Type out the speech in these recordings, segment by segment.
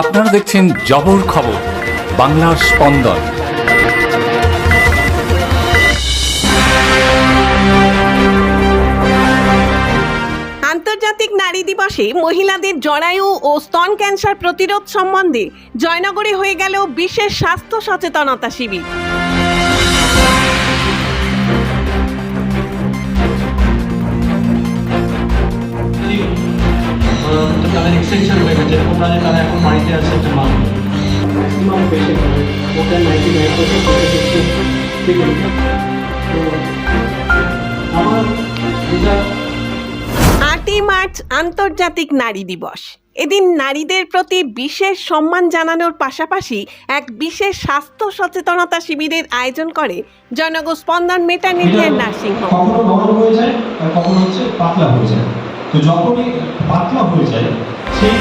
আপনারা দেখছেন জবর খবর, বাংলার স্পন্দন। আন্তর্জাতিক নারী দিবসে মহিলাদের জরায়ু ও স্তন ক্যান্সার প্রতিরোধ সম্বন্ধে জয়নগরে হয়ে গেল বিশেষ স্বাস্থ্য সচেতনতা শিবির। তাদের এক্সটেনশন হয়ে গেছে এরকম না যে তারা এখন বাড়িতে আছে একটা মা। ম্যাক্সিমাম পেশেন্ট হবে। ওটা নাইনটি নাইন পার্সেন্ট তো আমার যেটা আটই মার্চ আন্তর্জাতিক নারী দিবস। এদিন নারীদের প্রতি বিশেষ সম্মান জানানোর পাশাপাশি এক বিশেষ স্বাস্থ্য সচেতনতা শিবিরের আয়োজন করে জয়নগর স্পন্দন মেটার্নিটি নার্সিং হোম কখনো হয়ে যায় আর কখনো হচ্ছে পাতলা হয়ে যায় তো যখনই পাতলা হয়ে যায়, সেই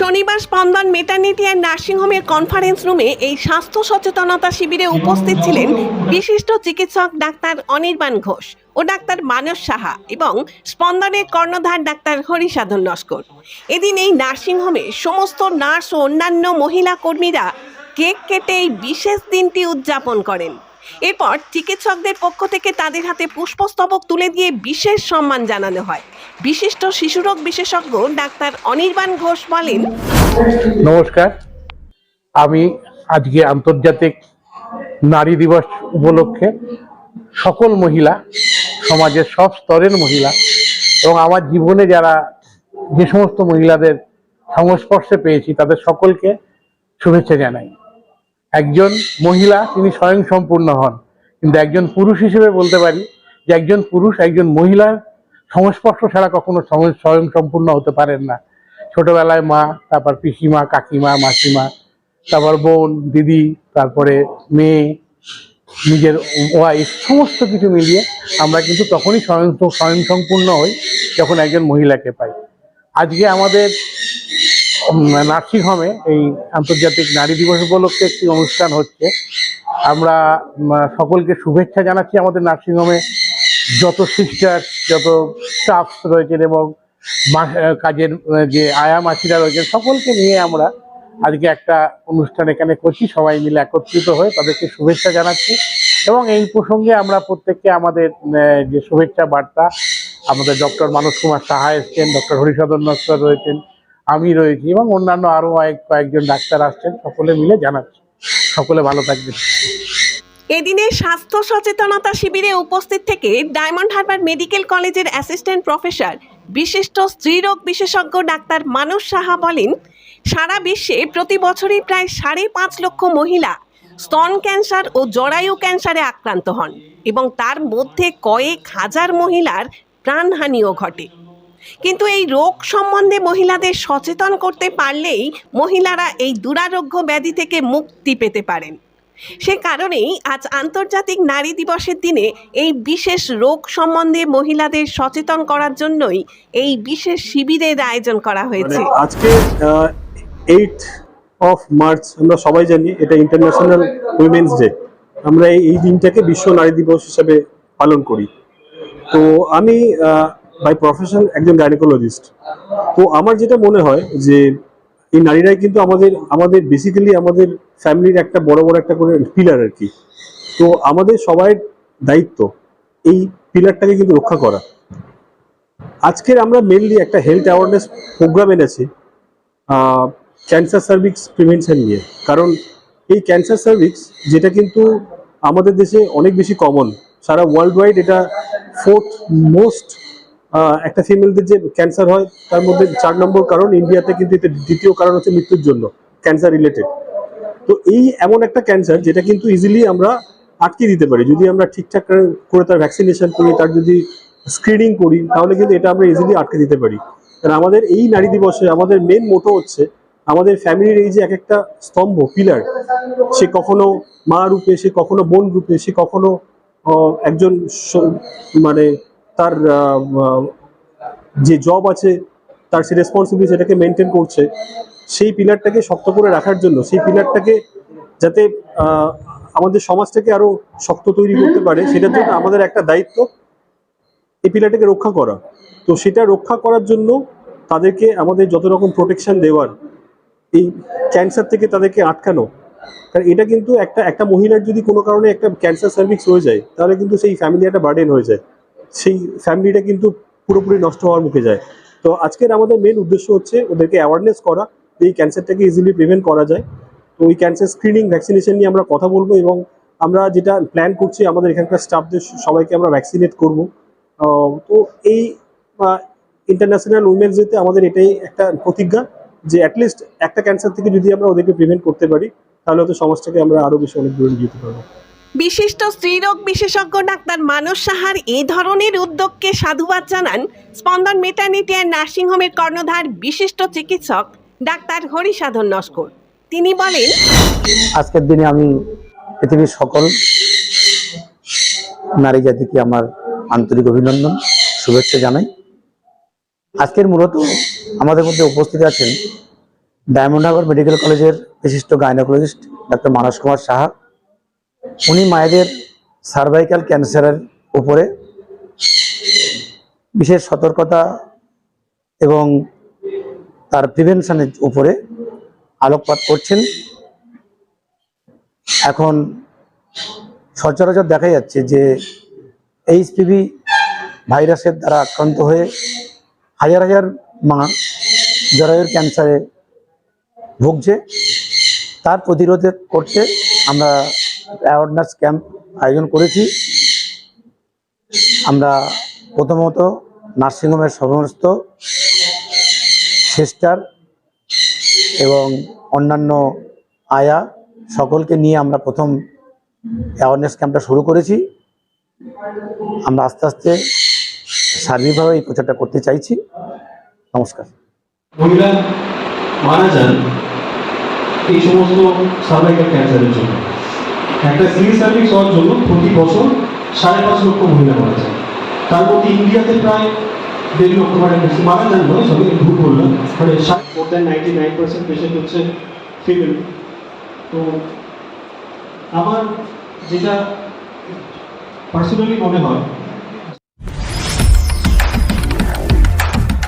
শনিবার স্পন্দন মেটার্নিটি অ্যান্ড নার্সিংহোমের কনফারেন্স রুমে এই স্বাস্থ্য সচেতনতা শিবিরে উপস্থিত ছিলেন বিশিষ্ট চিকিৎসক ডাক্তার অনির্বাণ ঘোষ ও ডাক্তার মানস সাহা এবং স্পন্দনের কর্ণধার ডাক্তার হরিসাধন লস্কর। এদিন এই নার্সিংহোমে সমস্ত নার্স ও অন্যান্য মহিলা কর্মীরা কেক কেটে এই বিশেষ দিনটি উদযাপন করেন। এরপর চিকিৎসকদের পক্ষ থেকে তাদের হাতে পুষ্পস্তবক তুলে দিয়ে বিশেষ সম্মান জানানো হয়। বিশিষ্ট শিশুরোগ বিশেষজ্ঞ ডাক্তার অনির্বাণ ঘোষ বলেন, নমস্কার। আমি আজকে আন্তর্জাতিক নারী দিবস উপলক্ষে সকল মহিলা, সমাজের সব স্তরের মহিলা এবং আমার জীবনে যারা যে সমস্ত মহিলাদের সংস্পর্শে পেয়েছি, তাদের সকলকে শুভেচ্ছা জানাই। একজন মহিলা তিনি স্বয়ং সম্পূর্ণ হন। কিন্তু একজন পুরুষ হিসেবে বলতে পারি যে একজন পুরুষ, একজন মহিলার সংস্পর্শ ছাড়া কখনো স্বয়ং সম্পূর্ণ হতে পারেন না। ছোটবেলায় মা, তারপর পিসিমা, কাকিমা, মাসিমা, তারপর বোন, দিদি, তারপরে মেয়ে, নিজের ওয়াইফ সমস্ত কিছু মিলিয়ে আমরা কিন্তু তখনই স্বয়ং স্বয়ং সম্পূর্ণ হই যখন একজন মহিলাকে পাই। আজকে আমাদের নার্সিংহোমে এই আন্তর্জাতিক নারী দিবস উপলক্ষে একটি অনুষ্ঠান হচ্ছে। আমরা সকলকে শুভেচ্ছা জানাচ্ছি আমাদের নার্সিংহোমে যত সিস্টার যত স্টাফ রয়েছেন এবং কাজের যে আয়া মাসিরা রয়েছেন, সকলকে নিয়ে আমরা আজকে একটা অনুষ্ঠান এখানে করছি। সবাই মিলে একত্রিত হয়ে তাদেরকে শুভেচ্ছা জানাচ্ছি এবং এই প্রসঙ্গে আমরা প্রত্যেককে আমাদের যে শুভেচ্ছা বার্তা, আমাদের ডক্টর মানস কুমার সাহা এসছেন, ডক্টর হরিসদন নস্কর রয়েছেন আমি রয়েছি এবং অন্যান্য আরও কয়েক কয়েকজন ডাক্তার আসছেন, সকলে মিলে জানাচ্ছি। সকলে ভালো থাকবেন। এদিনে স্বাস্থ্য সচেতনতা শিবিরে উপস্থিত থেকে ডায়মন্ড হারবার মেডিকেল কলেজের অ্যাসিস্ট্যান্ট প্রফেসর, বিশিষ্ট স্ত্রীরোগ বিশেষজ্ঞ ডাক্তার মানস সাহা বলেন, সারা বিশ্বে প্রতি বছরই প্রায় সাড়ে পাঁচ লক্ষ মহিলা স্তন ক্যান্সার ও জরায়ু ক্যান্সারে আক্রান্ত হন এবং তার মধ্যে কয়েক হাজার মহিলার প্রাণহানিও ঘটে। কিন্তু এই রোগ সম্বন্ধে মহিলাদের সচেতন করতে পারলেই মহিলারা এই দুরারোগ্য ব্যাধি থেকে মুক্তি পেতে পারেন। সে কারণেই আজ আন্তর্জাতিক নারী দিবসের দিনে এই বিশেষ রোগ সম্বন্ধে মহিলাদের সচেতন করার জন্যই এই বিশেষ শিবিরের আয়োজন করা মানে হয়েছে। আজকে এইট অফ মার্চ আমরা সবাই জানি এটা ইন্টারন্যাশনাল উইমেন্স ডে আমরা এই এই দিনটাকে বিশ্ব নারী দিবস হিসেবে পালন করি। তো আমি বাই প্রফেশন একজন গাইনোকোলজিস্ট তো আমার যেটা মনে হয় যে এই নারীরাই কিন্তু আমাদের আমাদের বেসিক্যালি আমাদের ফ্যামিলির একটা বড় বড় একটা করে পিলার আর কি। তো আমাদের সবাই দায়িত্ব এই পিলারটাকে কিন্তু রক্ষা করা। আজকের আমরা মেনলি একটা হেলথ অ্যাওয়ারনেস প্রোগ্রাম এনেছি ক্যান্সার সার্ভিক্স প্রিভেনশন নিয়ে। কারণ এই ক্যান্সার সার্ভিক্স যেটা কিন্তু আমাদের দেশে অনেক বেশি কমন সারা ওয়ার্ল্ড ওয়াইড এটা ফোর্থ মোস্ট একটা ফিমেলদের যে ক্যান্সার হয়, তার মধ্যে চার নম্বর কারণ ইন্ডিয়াতে কিন্তু দ্বিতীয় কারণ হচ্ছে মৃত্যুর জন্য ক্যান্সার রিলেটেড তো এই এমন একটা ক্যান্সার যেটা কিন্তু ইজিলি আমরা আটকে দিতে পারি। যদি আমরা ঠিকঠাক করে তার ভ্যাকসিনেশন করি, তার যদি স্ক্রিনিং করি, তাহলে কিন্তু এটা আমরা ইজিলি আটকে দিতে পারি। কারণ আমাদের এই নারী দিবসে আমাদের মেন মোটো হচ্ছে, আমাদের ফ্যামিলির এই যে এক একটা স্তম্ভ পিলার সে কখনো মা রূপে, সে কখনো বোন রূপে, সে কখনো একজন মানে তার যে জব আছে তার সে রেসপন্সিবিলিটি সেটাকে মেনটেন করছে সেই পিলারটাকে শক্ত করে রাখার জন্য সেই পিলারটাকে যাতে আমাদের সমাজটাকে আরও শক্ত তৈরি করতে পারে সেটার জন্য আমাদের একটা দায়িত্ব এই পিলারটাকে রক্ষা করা। তো সেটা রক্ষা করার জন্য তাদেরকে আমাদের যত রকম প্রোটেকশন দেওয়ার এই ক্যান্সার থেকে তাদেরকে আটকানো কারণ এটা কিন্তু একটা একটা মহিলার যদি কোনো কারণে একটা ক্যান্সার সার্ভিক্স হয়ে যায় তাহলে কিন্তু সেই ফ্যামিলি একটা বার্ডেন হয়ে যায়। সেই ফ্যামিলিটা কিন্তু পুরোপুরি নষ্ট হওয়ার মুখে যায়। তো আজকের আমাদের মেন উদ্দেশ্য হচ্ছে ওদেরকে অ্যাওয়ারনেস করা এই ক্যান্সারটাকে ইজিলি প্রিভেন্ট করা যায়। তো ওই ক্যান্সার স্ক্রিনিং ভ্যাকসিনেশন নিয়ে আমরা কথা বলব এবং আমরা যেটা প্ল্যান করছি, আমাদের এখানকার স্টাফদের সবাইকে আমরা ভ্যাকসিনেট করব। তো এই ইন্টারন্যাশনাল উইমেন্স ডেতে আমাদের এটাই একটা প্রতিজ্ঞা, যে অ্যাটলিস্ট একটা ক্যান্সার থেকে যদি আমরা ওদেরকে প্রিভেন্ট করতে পারি, তাহলে হয়তো সমাজটাকে আমরা আরও বেশি অনেক দূরে যেতে পারব। বিশিষ্ট স্ত্রীরোগ বিশেষজ্ঞ ডাক্তার মানস সাহার এই ধরনের উদ্যোগকে সাধুবাদ জানান স্পন্দন মেটার্নিটি অ্যান্ড নার্সিংহোমের কর্ণধার বিশিষ্ট চিকিৎসক ডাক্তার হরিসাধন নস্কর। তিনি বলেন, আজকের দিনে আমি পৃথিবীর সকল নারী জাতিকে আমার আন্তরিক অভিনন্দন, শুভেচ্ছা জানাই। আজকের মূলত আমাদের মধ্যে উপস্থিত আছেন ডায়মন্ড মেডিকেল কলেজের বিশিষ্ট গাইনোকোলজিস্ট ডাক্তার মানস কুমার সাহা। উনি মায়েদের সার্ভাইকাল ক্যান্সারের উপরে বিশেষ সতর্কতা এবং তার প্রিভেনশনের উপরে আলোকপাত করছেন। এখন সচরাচর দেখা যাচ্ছে যে এইচপিভি ভাইরাসের দ্বারা আক্রান্ত হয়ে হাজার হাজার মা জরায়ুর ক্যান্সারে ভুগছে। তার প্রতিরোধ করতে আমরা অ্যাওয়ারনেস ক্যাম্প আয়োজন করেছি। আমরা প্রথমত নার্সিংহোমের সমস্ত সিস্টার এবং অন্যান্য আয়া সকলকে নিয়ে আমরা প্রথম অ্যাওয়ারনেস ক্যাম্পটা শুরু করেছি। আমরা আস্তে আস্তে সার্বিকভাবে এই প্রচারটা করতে চাইছি। নমস্কার। মহিলা মারা যান এই সমস্ত সার্ভাইকাল ক্যান্সারের জন্য। একটা সিভিল সার্ভিস হওয়ার জন্য প্রতি বছর সাড়ে পাঁচ লক্ষ মহিলা মারা যায়। তার মধ্যে ইন্ডিয়াতে প্রায় দেড় লক্ষ মানে মারা যান নয় সবই ভুল বললাম। মানে more than ninety nine percent patient হচ্ছে ফিমেল তো আমার যেটা পার্সোনালি মনে হয়